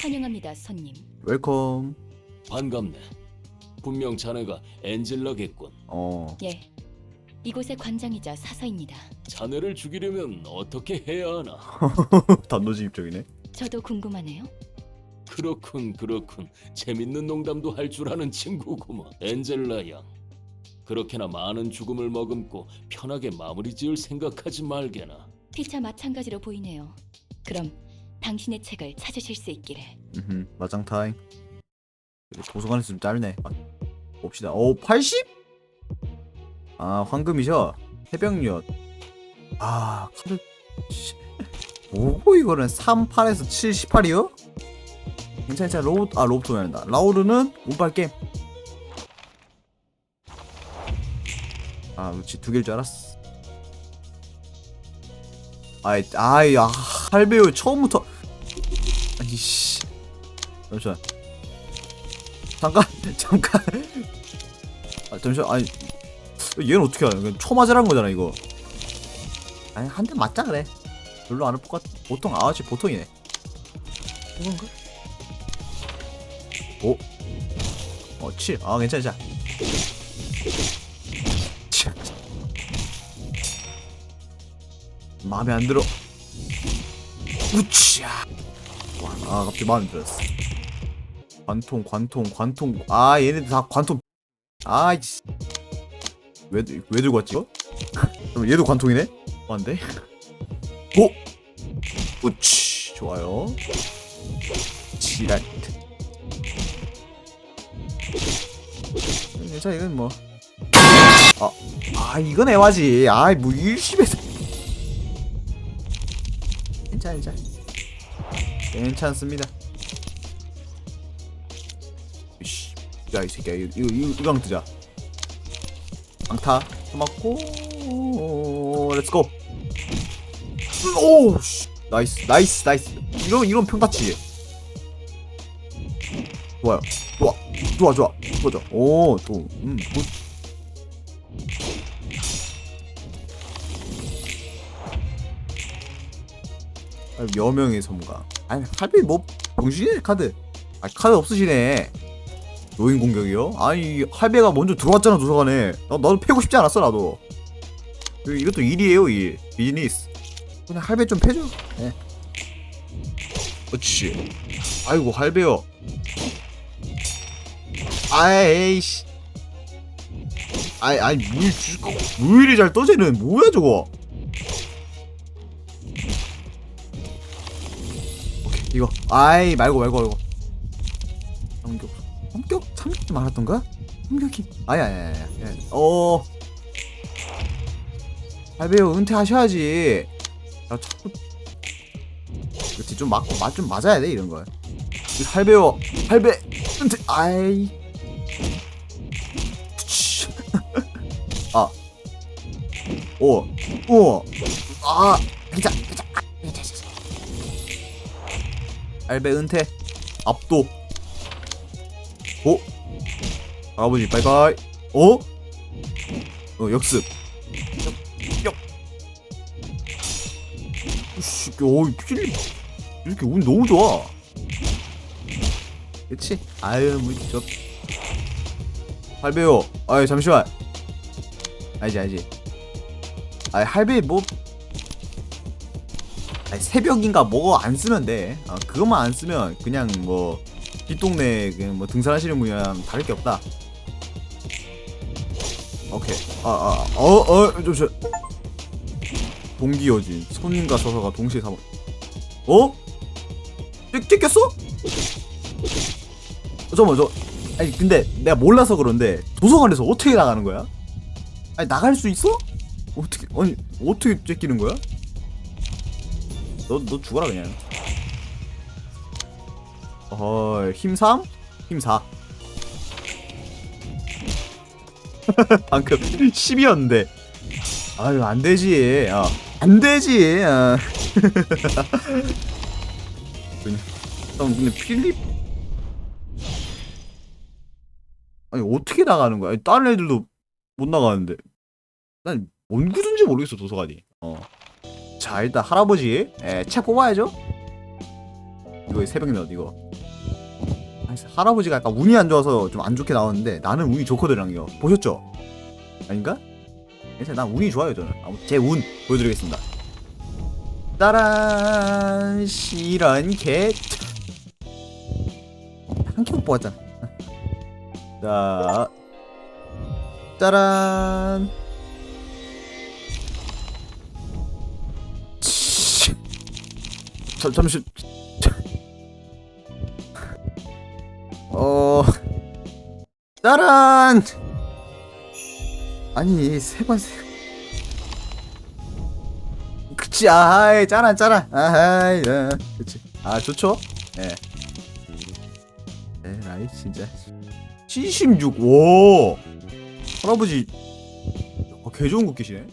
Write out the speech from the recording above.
환영합니다, 손님. 웰컴. 반갑네. 분명 자네가 엔젤라겠군. 어. 예. 이곳의 관장이자 사서입니다. 자네를 죽이려면 어떻게 해야 하나? 단도직입적이네. 저도 궁금하네요. 그렇군, 그렇군. 재밌는 농담도 할 줄 아는 친구구먼. 엔젤라 양. 그렇게나 많은 죽음을 머금고 편하게 마무리 지을 생각하지 말게나. 피차 마찬가지로 보이네요. 그럼 당신의 책을 찾으실 수 있기를. 음. 마장 타임. 도서관에서 좀 짧네. 아, 봅시다. 오, 80? 아, 황금이죠. 해병력. 아, 카드. 씨. 뭐고 이거는 38에서 78이요? 괜찮아, 괜찮아. 로봇, 아, 로봇 도면한다. 라우르는 운빨 게임. 아, 그렇지. 두 개일 줄 알았어. 아이, 아이, 아, 할배우 처음부터. 아니, 씨. 잠시만. 잠깐, 잠깐. 아, 잠시만. 아니, 얘는 어떻게 하냐? 초맞으란 거잖아, 이거. 아니, 한 대 맞자, 그래. 별로 안 아플 것 같, 보통, 아저씨 보통이네. 이건가? 오. 어, 7. 아, 괜찮아, 괜찮아. 마음에 안 들어. 우치야. 와, 아, 갑자기 마음에 들었어. 관통, 관통, 관통. 아, 얘네들 다 관통. 아이씨. 왜, 왜 들고 왔지? 그럼 얘도 관통이네? 안돼? 오! 우치. 좋아요. 지랄. 음, 자, 이건 뭐. 아, 아, 이건 애와지. 아이, 뭐, 일심에서. 괜찮아. 괜찮습니다. 이씨, 야, 이 새끼야. 이거, 이거, 이거, 뜨자. 앙타. 맞고, 렛츠고. 오, 씨. 나이스, 나이스, 나이스. 이런, 이런 평타치. 좋아요. 좋아. 좋아, 좋아. 좋아, 좋아. 오, 또, 음, 굿. 여명의 섬가. 아니 할비 뭐 병신이네 카드. 아 카드 없으시네. 노인 공격이요? 아니 할배가 먼저 들어왔잖아 도서관에. 나 나도 패고 싶지 않았어 나도. 그, 이것도 일이에요 일. 비즈니스. 그냥 할배 좀 패줘. 예. 그렇지. 아이고 할배요. 아이씨. 아이 아이 물 주고 뭐 이리 잘 떠지는 뭐야 저거? 이 이거. 아이 말고 말고 말고. 성격. 성격? 삼격이 많았던가? 성격이. 아야 아야 아야 어. 할배요 은퇴하셔야지. 야 자꾸 그렇지 좀 맞고 맞 좀 맞아야 돼 이런 거 할배요 할배 은퇴 아이. 치. 아. 오, 오, 아, 괜찮, 알베 은퇴. 압도. 오? 할아버지 바이바이. 어? 어 역습. 역. 우씨 오 필립 이렇게 운 너무 좋아. 그치? 아유 뭐저 할배요. 아유 잠시만. 알지 알지. 아이 할배 뭐 새벽인가 뭐가 안 쓰면 돼. 아, 그것만 안 쓰면 그냥 뭐 뒷동네 그냥 뭐 등산하시는 분이랑 다를 게 없다. 오케이. 아, 아, 어, 어, 좀, 저. 동기 여진. 손님과 서서가 동시에 사망. 어? 찍, 찍혔어? 어, 잠깐만, 저. 아니, 근데 내가 몰라서 그런데 도서관에서 어떻게 나가는 거야? 아니, 나갈 수 있어? 어떻게, 아니, 어떻게 째끼는 거야? 너, 너 죽어라 그냥 어, 힘3? 힘 4 방금 10이었는데 아유 안 되지 어. 안 되지 어. 그냥 형, 근데 필립 아니 어떻게 나가는 거야 다른 애들도 못 나가는데 난 뭔 구조인지 모르겠어 도서관이 어. 자 일단 할아버지 에, 책 뽑아야죠 이거 새벽녘 이거 아, 할아버지가 약간 운이 안 좋아서 좀 안 좋게 나왔는데 나는 운이 좋거든요. 보셨죠? 아닌가? 일단 난 운이 좋아요 저는. 아무튼 제 운 보여드리겠습니다. 따란 이런 개. 한캔 뽑았잖아. 자, 짜란. 잠 잠시. 어. 짜란. 아니 세번 세. 그치 아이 짜란 짜란 아이 예. 그치 아 좋죠 예 에라이 진짜 76오 할아버지 어, 개 좋은 거 끼시네